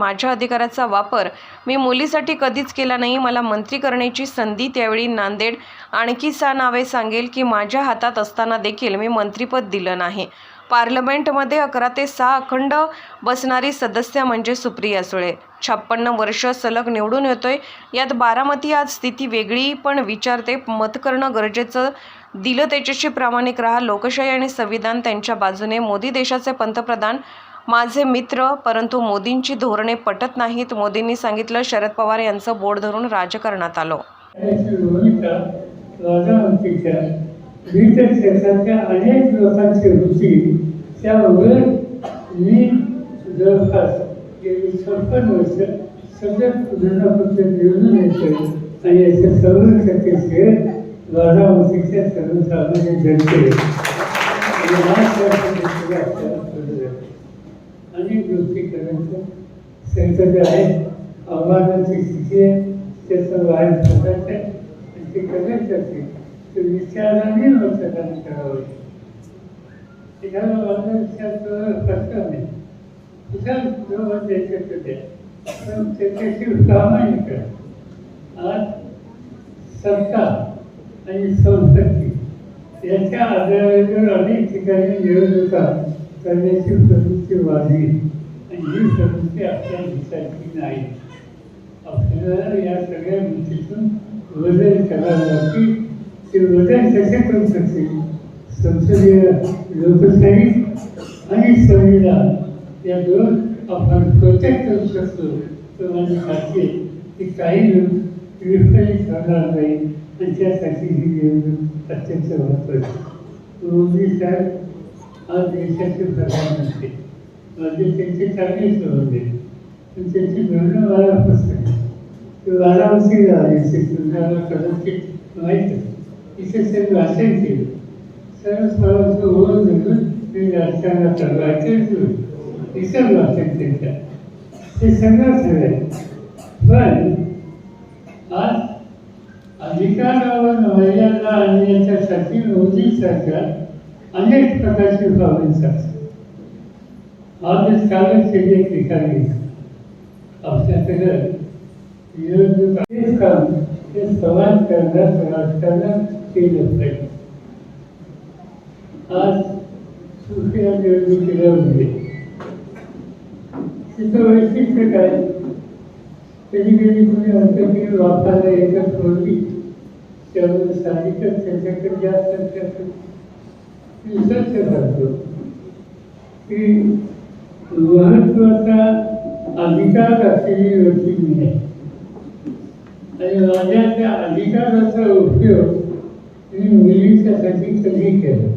माझ्या अधिकाराचा वापर मी मुलीसाठी कधीच केला नाही. मला मंत्री करण्याची संधी त्यावेळी नांदेड आणखी सा नावे सांगेल की माझ्या हातात असताना देखील मी मंत्रीपद दिलं नाही. पार्लमेंटमध्ये अकरा ते सहा अखंड बसणारी सदस्य म्हणजे सुप्रिया सुळे. छप्पन्न वर्ष सलग निवडून येतोय. यात बारामती आज स्थिती वेगळी पण विचारते मत करणं गरजेचं. दिलं त्याच्याशी प्रामाणिक राहा लोकशाही आणि संविधान त्यांच्या बाजूने. मोदी देशाचे पंतप्रधान माझे मित्र परंतु मोदींची धोरणे पटत नाहीत. मोदींनी सांगितलं शरद पवार यांचं बोट धरून राजकारणात आलो. अनेक लोकांची होती त्यामुळे मी जवळपास गेली छप्पन वर्ष सतत प्रधानपत्र निवडून येतोय आणि याचे सर्व श्रेय राजावंतीच्या सर्वसामान्य जनते आणि महाराष्ट्राचे आपल्याला पडलं आहे. अनेक गोष्टी करण्याचं त्यांचं जे आहे आव्हानाची स्थिती आहे. त्याचं बाहेर पडायचं आहे आणि ते करायचं असेल तर विचाराने मतदान करावं. एखादा माझा विचार करायला कष्ट नाही कुठल्या बरोबर द्यायचे तर द्या पण त्याच्याशी प्रामाणिक करा. आज सरकार आणि संस्कृती याच्या आधारावर अनेक ठिकाणी निवडणुका करण्याची प्रवृत्ती वाढली आणि ही प्रवृत्ती आपल्या हिताची नाही. आपल्याला या सगळ्या गोष्टीतून वजन करावं लागते. ते वजन कसे करू शकते? संसदीय लोकशाही आणि संविधान या दोन आपण प्रोटेक्ट करू शकतो. तर माझी खात्री की काही लोक विस्कळीत करणार नाही. आणि त्यासाठी ही निवडणूक अत्यंत महत्वाची मोदी साहेब आज देशाची प्रधान असते म्हणजे त्यांचे चांगले संबंध होते. पण त्यांची मिळणं मला पसंत आहे ते वाराणसीला आले तुम्हाला कदाचित माहीत तिथे ते भाषण केलं. सर्व सर्वांचं ओळख धरून मी राजकारणात आलो ऐकायचं इतर भाषण त्यांच्या. ते सगळं सगळं. आहे पण आज अधिकारावर महिलांना आणण्याच्यासाठी मोदी सरकार अनेक प्रकारचे पावले चालतात आज कालच त्याची एक ठिकाणी आपल्याकडे निवडणूक हेच काम हे समाज पाहिजे. आज सुखिया निवडणुकीला म्हणजे तिथं वैशिष्ट्य काय? कधी कधी तुम्ही म्हणतो की वापरायला एकच होती त्यामुळे साहजिकच त्याच्याकडे जास्त रिसर्च करतो की महत्त्वाचा अधिकार असलेली व्यक्ती मी आहे आणि माझ्या त्या अधिकाराचा उपयोग मी मुलीच्यासाठी कधी केला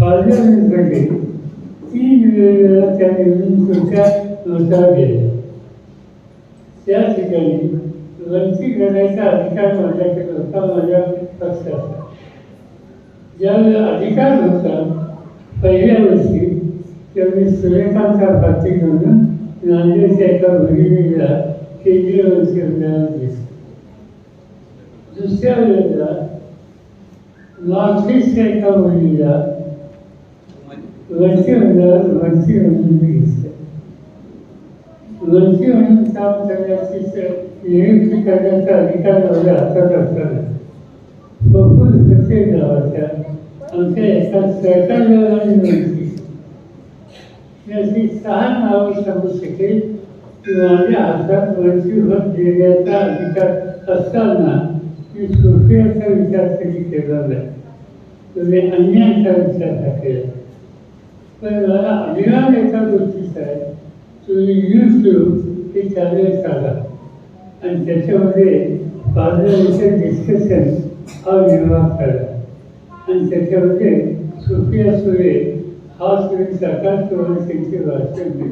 पार्लमेंटमध्ये तीन वेळेला त्या निवडून निवडणुकीच्या नोटा गेल्या त्या ठिकाणी वंचित करण्याचा अधिकार माझ्याकडे होता माझ्या पक्षाचा ज्यावेळेला अधिकार होता पहिल्या वर्षी त्यावेळी सूर्यकांतचा पाठी म्हणून नांदेडच्या एका भगिनीला केंद्रीय मंत्री होण्याला दिसला दुसऱ्या वेळेला नॉर्थ ईस्टच्या एका मुलीला वरची मंडळात वरची म्हणून घेतलं वरची म्हणून काम करण्याची नियुक्ती करण्याचा अधिकार माझ्या हातात असताना. बपूर गावाच्या आमच्या एका सरकारला मी अशी सहा नावं सांगू शकेल की माझ्या हातात वरची देण्याचा अधिकार असताना मी सुखियाचा विचार कधी केला नाही तुम्ही अन्यायाचा विचार हा केला पण मला अभिमान एका गोष्टीचा आहे तुम्ही यूज टू ते चालेल चाला आणि त्याच्यामध्ये पार्लमेंटचं डिस्कशन हा निर्माण करा आणि त्याच्यामध्ये सुफिया सुरे हा सुरू सकाळ किंवा त्यांचे भाषण दिले.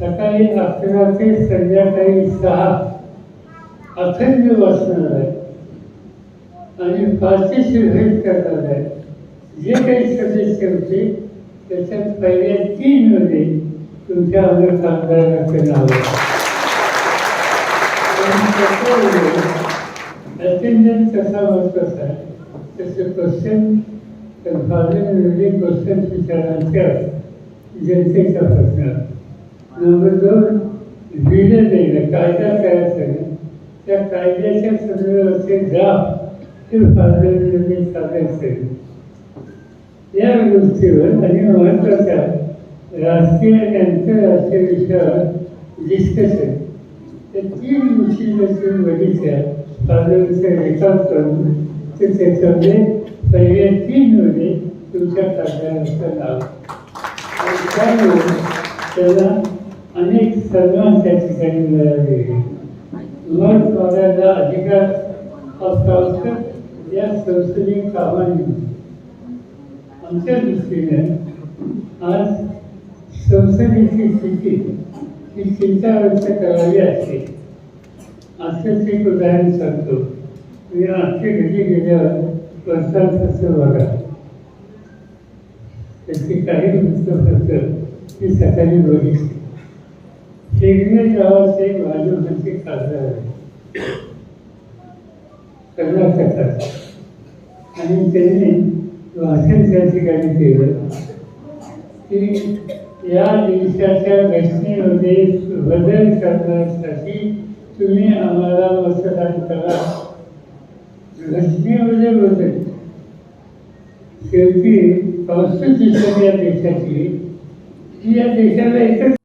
सकाळी अकरा ते संध्याकाळी सहा अखंड वाचणार आहे आणि पार्टिसिपेट करणार आहे जे काही सदस्य होते त्याच्यात पहिल्या तीन मध्ये तुमच्या अंग खासदाराचं नाव आहे अटेंडन्स कसा महत्त्वाचा आहे तसे क्वेश्चन पार्लमेंटमध्ये क्वेश्चन विचारायचे असतात जनतेचा प्रश्न नंबर दोन लिहिलं जाईल कायदा तयार करणं त्या कायद्याच्या संदर्भाचे ड्राफ्ट हे पार्लमेंटमध्ये सादर करेल या गोष्टीवर आणि महत्त्वाच्या राष्ट्रीय आणि आंतरराष्ट्रीय विषयावर डिस्कशन ते तीन गोष्टी जर तुम्ही बघितल्या पार्लमेंटचा रेकॉर्ड करून तर त्याच्यामध्ये पहिल्या तीनमध्ये तुमच्या खासदाराचं नाव आणि त्यामुळे त्याला अनेक सन्मान त्या ठिकाणी मिळाले मग स्वतःचा अधिकार असता या संसदीय कामांनी आमच्या दृष्टीने आज संसदेची स्थिती ही चिंता व्यक्त करावी असते. असंच एक उदाहरण सांगतो. मी आमच्या घरी गेल्यावर प्रसाद कसं बघा? त्याची काही वृत्तपत्र मी सकाळी बघितली. शेगणे गावाचे एक भाजपचे खासदार आहे कर्नाटकात आणि त्यांनी भाषण त्या ठिकाणी केलं. की या दिवसाच्या घटनेमध्ये बदल करण्यासाठी तुम्ही आम्हाला मतदान करा. घटनेमध्ये बदल. शेवटी कॉन्स्टिट्यूशन या देशाची ही या देशाला एकच